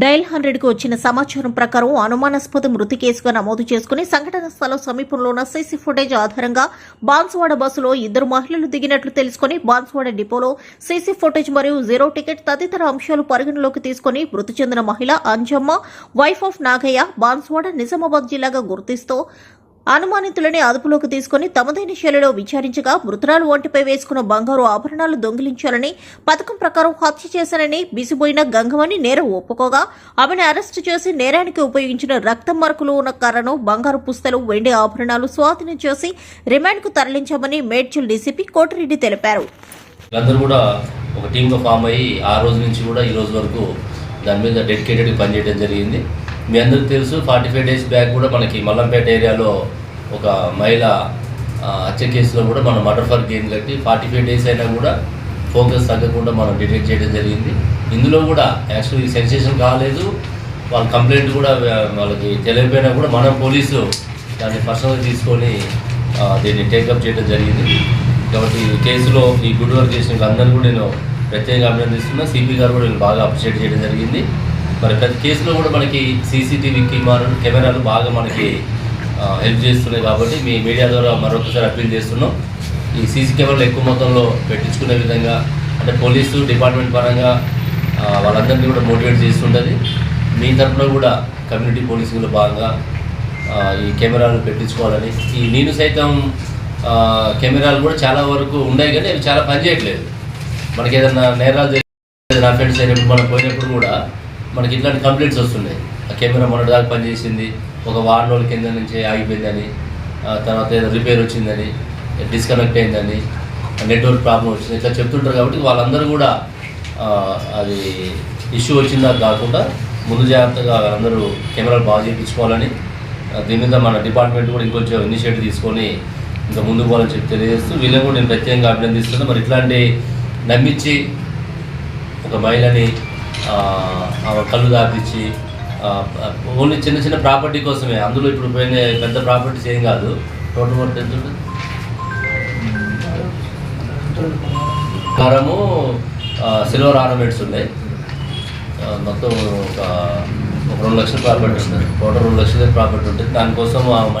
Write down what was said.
Dial హండ్రెడ్కు వచ్చిన సమాచారం ప్రకారం అనుమానాస్పద మృతి కేసుగా నమోదు చేసుకుని సంఘటన స్థలం సమీపంలో ఉన్న సీసీ ఫుటేజ్ ఆధారంగా బాన్స్వాడ బస్సులో ఇద్దరు మహిళలు దిగినట్లు తెలుసుకుని బాన్స్వాడ డిపోలో సీసీ ఫుటేజ్ మరియు జీరో టికెట్ తదితర అంశాలు పరిగణలోకి తీసుకుని మృతి చెందిన మహిళ అంజమ్మ వైఫ్ ఆఫ్ నాగయ్య బాన్స్వాడ నిజామాబాద్ జిల్లాగా గుర్తిస్తూ అనుమానితులని అదుపులోకి తీసుకుని తమదైన శైలిలో విచారించగా మృతురాలు ఒంటిపై వేసుకున్న బంగారు ఆభరణాలు దొంగిలించాలని పథకం ప్రకారం హత్య చేశానని బిసిపోయిన గంగమని నేరం ఒప్పుకోగా ఆమెను అరెస్టు చేసి నేరానికి ఉపయోగించిన రక్తం మార్కులు ఉన్న కర్రను బంగారు పుస్తలు వెండి ఆభరణాలు స్వాధీనం చేసి రిమాండ్కు తరలించామని మేడ్చల్ డీసీపీ కోటిరెడ్డి తెలిపారు. వీళ్ళందరూ కూడా ఒక టీంగా ఫామ్ అయ్యి ఆ రోజు నుంచి కూడా ఈ రోజు వరకు దాని మీద డెడికేటెడ్గా పనిచేయడం జరిగింది. మీ అందరికీ తెలుసు ఫార్టీ ఫైవ్ డేస్ బ్యాక్ కూడా మనకి మల్లంపేట ఏరియాలో ఒక మహిళ హత్య కేసులో కూడా మనం మటర్ ఫర్ గేమ్ కట్టి ఫార్టీ ఫైవ్ డేస్ అయినా కూడా ఫోకస్ తగ్గకుండా మనం డిటెక్ట్ చేయడం జరిగింది. ఇందులో కూడా యాక్చువల్లీ సెన్సేషన్ కాలేదు. వాళ్ళ కంప్లైంట్ కూడా వాళ్ళకి తెలియకపోయినా కూడా మనం పోలీసు దాన్ని పర్సనల్గా తీసుకొని దీన్ని టేకప్ చేయడం జరిగింది. కాబట్టి ఈ కేసులో ఈ గుడ్ వర్క్ చేసిన అందరూ కూడా నేను ప్రత్యేకంగా అభినందిస్తున్నా. సిపి గారు కూడా నేను బాగా అప్రిషియేట్ చేయడం జరిగింది. మరి ప్రతి కేసులో కూడా మనకి సీసీటీవీ కెమెరాలు బాగా మనకి హెల్ప్ చేస్తున్నాయి కాబట్టి మీ మీడియా ద్వారా మరొకసారి అప్పీల్ చేస్తున్నాం. ఈ సీసీ కెమెరాలు ఎక్కువ మొత్తంలో పెట్టించుకునే విధంగా అంటే పోలీసు డిపార్ట్మెంట్ పరంగా వాళ్ళందరినీ కూడా మోటివేట్ చేస్తుంటుంది. మీ తరఫున కూడా కమ్యూనిటీ పోలీసింగ్లో భాగంగా ఈ కెమెరాలు పెట్టించుకోవాలని. ఈ నేను సైతం కెమెరాలు కూడా చాలా వరకు ఉన్నాయి కానీ అవి చాలా పనిచేయట్లేదు మనకి ఏదైనా నేరాలు జరిగిన ఫ్రెండ్స్ అయినప్పుడు మనం పోయినప్పుడు కూడా మనకి ఇట్లాంటి కంప్లైంట్స్ వస్తున్నాయి. ఆ కెమెరా మొన్నటి దాకా పనిచేసింది. ఒక వారం రోజుల కింద నుంచి ఆగిపోయిందని తర్వాత ఏదో రిపేర్ వచ్చిందని డిస్కనెక్ట్ అయిందని నెట్వర్క్ ప్రాబ్లం వచ్చింది ఇట్లా చెప్తుంటారు కాబట్టి వాళ్ళందరూ కూడా అది ఇష్యూ వచ్చిందా కాకుండా ముందు జాగ్రత్తగా అందరూ కెమెరాలు బాగా చేయించుకోవాలని దీని మీద మన డిపార్ట్మెంట్ కూడా ఇంకొంచెం ఇనిషియేటివ్ తీసుకొని ఇంకా ముందుకు పోవాలని చెప్పి తెలియజేస్తూ వీళ్ళని కూడా నేను ప్రత్యేకంగా అభినందిస్తున్నాను. మరి ఇట్లాంటి నమ్మించి ఒక మహిళని ఆ, ఆమె కళ్ళు దాపించి ఓన్లీ చిన్న చిన్న ప్రాపర్టీ కోసమే. అందులో ఇప్పుడు పోయిన పెద్ద ప్రాపర్టీస్ ఏం కాదు. టోటల్ వర్త్ ఎంత ఉంటుంది? హారము సిల్వర్ ఆర్నమెంట్స్ ఉన్నాయి. మొత్తం ఒక రెండు లక్షల ప్రాపర్టీ ఉంటుంది. టోటల్ రెండు లక్షల ప్రాపర్టీ ఉంటుంది. దానికోసం